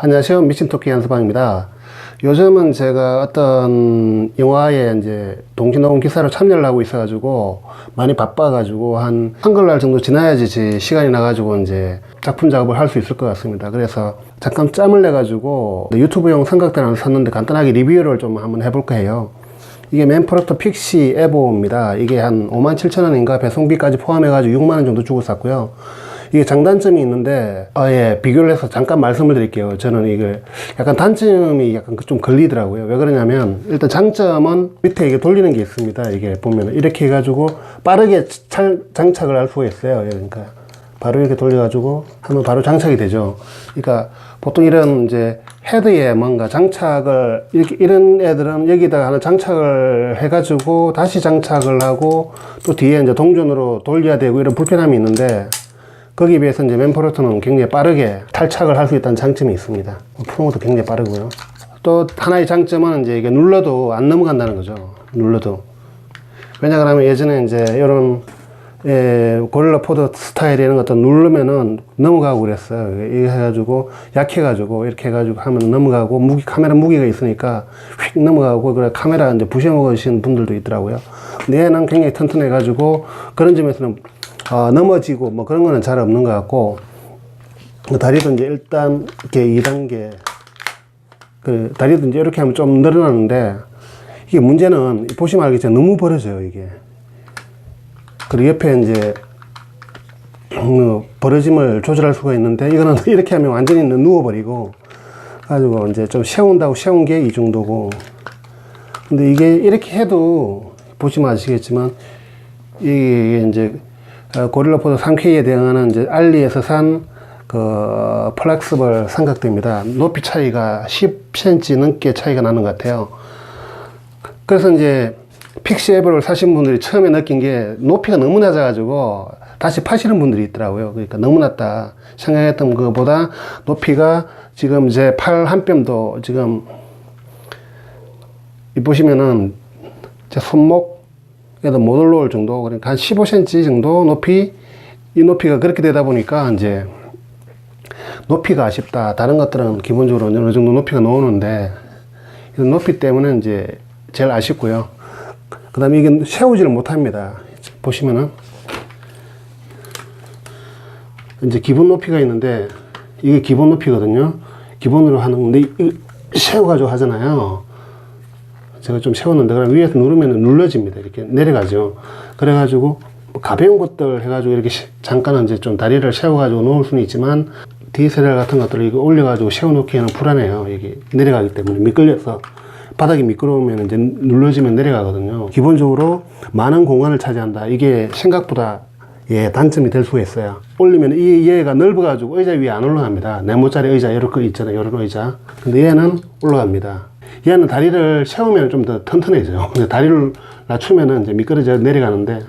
안녕하세요. 미친토끼 연습방입니다. 요즘은 제가 어떤 영화에 이제 동시녹음 기사로 참여를 하고 있어가지고 많이 바빠가지고 한 한글날 정도 지나야지 제 시간이 나가지고 이제 작품 작업을 할 수 있을 것 같습니다. 그래서 잠깐 짬을 내가지고 유튜브용 삼각대 하나 샀는데 간단하게 리뷰를 좀 한번 해볼까 해요. 이게 맨프로토 픽시 에보입니다. 이게 한 5만 7천 원인가 배송비까지 포함해가지고 6만 원 정도 주고 샀고요. 이게 장단점이 있는데, 아, 예, 비교를 해서 잠깐 말씀을 드릴게요. 저는 이게 약간 단점이 약간 좀 걸리더라고요. 왜 그러냐면, 일단 장점은 밑에 이게 돌리는 게 있습니다. 이게 보면 이렇게 해가지고 빠르게 찰, 장착을 할 수가 있어요. 그러니까 바로 이렇게 돌려가지고 하면 바로 장착이 되죠. 그러니까 보통 이런 이제 헤드에 뭔가 장착을 이렇게 이런 애들은 여기다가 하나 장착을 해가지고 다시 장착을 하고 또 뒤에 이제 동전으로 돌려야 되고 이런 불편함이 있는데 거기에 비해서 이제 맨포르트는 굉장히 빠르게 탈착을 할 수 있다는 장점이 있습니다. 프로모도 굉장히 빠르고요. 또 하나의 장점은 이제 이게 눌러도 안 넘어간다는 거죠. 눌러도. 왜냐 그러면 예전에 이제 이런 예, 고릴라 포드 스타일 이런 것도 누르면은 넘어가고 그랬어요. 이거 해가지고 약해가지고 이렇게 해가지고 하면 넘어가고 무기 카메라 무게가 있으니까 휙 넘어가고 그래 카메라 이제 부셔 먹으시는 분들도 있더라고요. 근데 얘는 굉장히 튼튼해가지고 그런 점에서는 어, 넘어지고 뭐 그런 거는 잘 없는 것 같고 그 다리도 이제 일단 이렇게 2단계 그 다리도 이제 이렇게 하면 좀 늘어나는데 이게 문제는 보시면 알겠지만 너무 벌어져요 이게. 그리고 옆에 이제 뭐 벌어짐을 조절할 수가 있는데 이거는 이렇게 하면 완전히 누워버리고 가지고 이제 좀 세운다고 세운 게 이 정도고 근데 이게 이렇게 해도 보시면 아시겠지만 이게 이제 어, 고릴라 포드 3K에 대응하는 이제 알리에서 산 그 플렉스블 삼각대입니다. 높이 차이가 10cm 넘게 차이가 나는 것 같아요. 그래서 이제 픽시 앱을 사신 분들이 처음에 느낀 게 높이가 너무 낮아가지고 다시 파시는 분들이 있더라고요. 그러니까 너무 낮다. 생각했던 것보다 높이가 지금 제 팔 한 뼘도 지금 이 보시면은 제 손목 에도 못 올라올 정도 그러니까 한 15cm 정도 높이 이 높이가 그렇게 되다 보니까 이제 높이가 아쉽다. 다른 것들은 기본적으로 어느 정도 높이가 나오는데 이런 높이 때문에 이제 제일 아쉽고요. 그 다음에 이게 세우지를 못합니다. 보시면은 이제 기본 높이가 있는데 이게 기본 높이거든요. 기본으로 하는 건데 이- 세워가지고 하잖아요. 제가 좀 세웠는데 그럼 위에서 누르면 눌러집니다. 이렇게 내려가죠. 그래가지고 뭐 가벼운 것들 해가지고 이렇게 시- 잠깐은 이제 좀 다리를 세워가지고 놓을 수는 있지만 DSLR 같은 것들을 이거 올려가지고 세워놓기에는 불안해요. 이게 내려가기 때문에 미끌려서 바닥이 미끄러우면 이제 눌러지면 내려가거든요. 기본적으로 많은 공간을 차지한다. 이게 생각보다 예, 단점이 될 수가 있어요. 올리면 이 얘가 넓어가지고 의자 위에 안 올라갑니다. 네모짜리 의자 이렇게 있잖아요. 이런 의자. 근데 얘는 올라갑니다. 얘는 다리를 세우면 좀 더 튼튼해져요. 근데 다리를 낮추면은 이제 미끄러져 내려가는데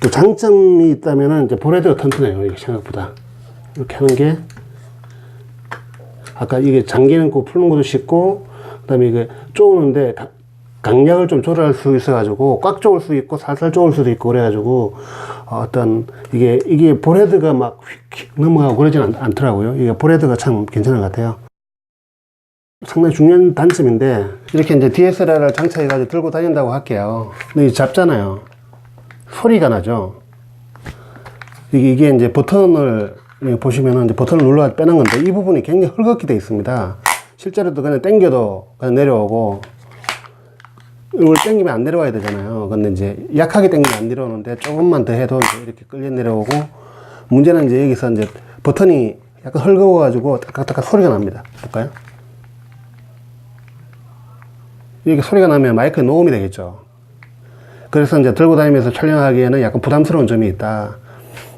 또 장점이 있다면은 이제 보레드가 튼튼해요. 생각보다. 이렇게 하는 게 아까 이게 잠기는 거 푸는 것도 쉽고 그다음에 이게 쪼우는데 가- 강약을 좀 조절할 수 있어가지고 꽉 쪼을 수 있고 살살 쪼을 수도 있고 그래가지고 어떤 이게 이게 보레드가 막 휙 넘어가고 그러진 않, 않더라고요. 이게 보레드가 참 괜찮은 것 같아요. 상당히 중요한 단점인데 이렇게 이제 DSLR을 장착해가지고 들고 다닌다고 할게요. 근데 이게 잡잖아요. 소리가 나죠. 이게, 이게 이제 버튼을 예, 보시면은 이제 버튼을 눌러 빼는 건데 이 부분이 굉장히 헐겁게 되어 있습니다. 실제로도 그냥 당겨도 그냥 내려오고 이걸 당기면 안 내려와야 되잖아요. 근데 이제 약하게 당기면 안 내려오는데 조금만 더 해도 이렇게 끌려 내려오고 문제는 이제 여기서 이제 버튼이 약간 헐거워가지고 딱딱딱 소리가 납니다. 볼까요? 이렇게 소리가 나면 마이크에 녹음이 되겠죠. 그래서 이제 들고 다니면서 촬영하기에는 약간 부담스러운 점이 있다.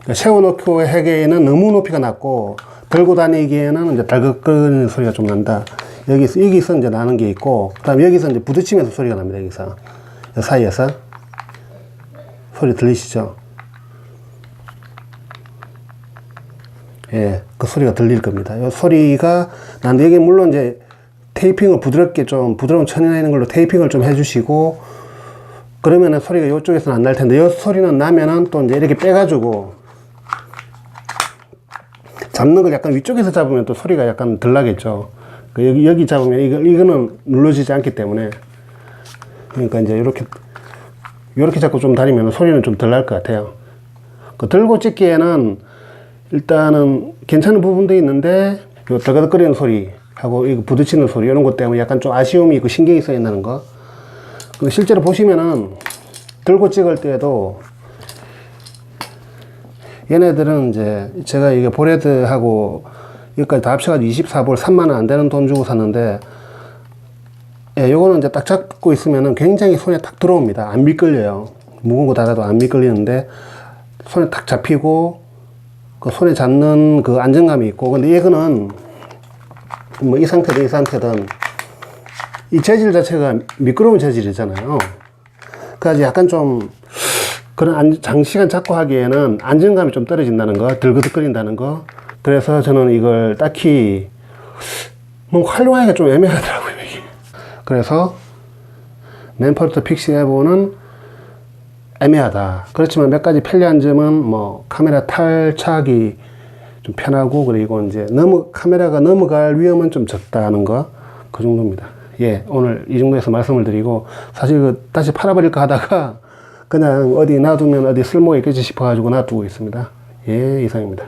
그러니까 세워놓고 하기에는 너무 높이가 낮고 들고 다니기에는 이제 달긋거리는 소리가 좀 난다. 여기서 여기서 이제 나는 게 있고, 그다음 여기서 이제 부딪히면서 소리가 납니다. 여기서 이 사이에서 소리 들리시죠? 예, 그 소리가 들릴 겁니다. 이 소리가 나는데 여기 물론 이제 테이핑을 부드럽게 좀 부드러운 천연에 있는 걸로 테이핑을 좀 해주시고 그러면은 소리가 이쪽에서는 안 날 텐데 이 소리는 나면은 또 이제 이렇게 빼가지고 잡는 걸 약간 위쪽에서 잡으면 또 소리가 약간 덜 나겠죠. 그 여기 여기 잡으면 이거 이거는 눌러지지 않기 때문에 그러니까 이제 이렇게 이렇게 잡고 좀 다니면 소리는 좀 덜 날 것 같아요. 그 들고 찍기에는 일단은 괜찮은 부분도 있는데 요 더거덕거리는 소리 하고 이거 부딪히는 소리 이런 것 때문에 약간 좀 아쉬움이 있고 신경이 쓰여 있는 거. 그 실제로 보시면은 들고 찍을 때도 얘네들은 이제 제가 이게 보레드하고 여기까지 다 합쳐가지고 24불 3만 원 안 되는 돈 주고 샀는데 예, 요거는 이제 딱 잡고 있으면은 굉장히 손에 탁 들어옵니다. 안 미끌려요. 무거운 거 달아도 안 미끌리는데 손에 탁 잡히고 그 손에 잡는 그 안정감이 있고 근데 이거는 뭐 이 상태든 이 상태든 이 재질 자체가 미끄러운 재질이잖아요. 그래서 약간 좀 그런 안- 장시간 잡고 하기에는 안정감이 좀 떨어진다는 거, 들그덕거린다는 거. 그래서 저는 이걸 딱히 뭐 활용하기가 좀 애매하더라고요, 이게. 그래서 맨퍼트 픽싱 에보는 애매하다. 그렇지만 몇 가지 편리한 점은 뭐 카메라 탈착이 좀 편하고 그리고 이제 너무 카메라가 넘어갈 위험은 좀 적다는 거 그 정도입니다. 예, 오늘 이 정도에서 말씀을 드리고 사실 그 다시 팔아버릴까 하다가 그냥 어디 놔두면 어디 쓸모가 있겠지 싶어가지고 놔두고 있습니다. 예, 이상입니다.